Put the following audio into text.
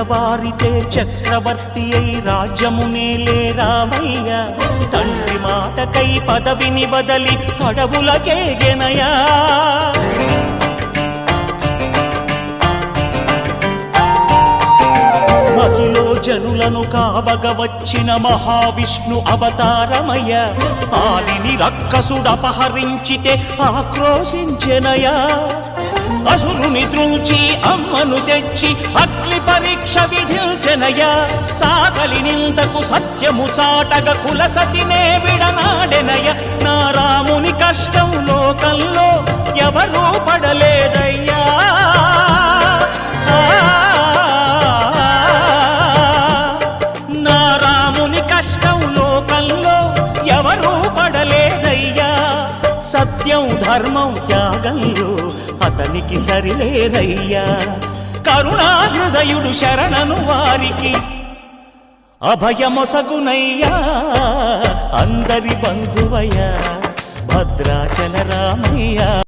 తెల్లవారితే చక్రవర్తి అయి రాజ్యమునే రామయ్య. తండ్రి మాటకై పదవిని బదలి అడవులకే గెనయా. మహిలో జనులను కావగవచ్చిన మహావిష్ణు అవతారమయ్య. ఆలిని రక్కసుడపహరించితే ఆక్రోశించెనయా అసురుని త్రుంచి అమ్మను తెచ్చి అగ్ని పరీక్ష విధించెనయ సాగలి నిందకు సత్యము చాటగ కులసతినే విడనాడెనయ నా రాముని కష్టం లోకంలో ఎవరూ పడలేదయ్య. రాముని కష్టం లోకంలో ఎవరూ పడలేదయ్యా. సత్యం ధర్మం త్యాగంలో అతనికి సరిలేరయ్యా కరుణాహృదయుడు శరణను వారికి అభయమొసగునయ్యా. అందరి బంధువయ్యా భద్రాచల రామయ్యా.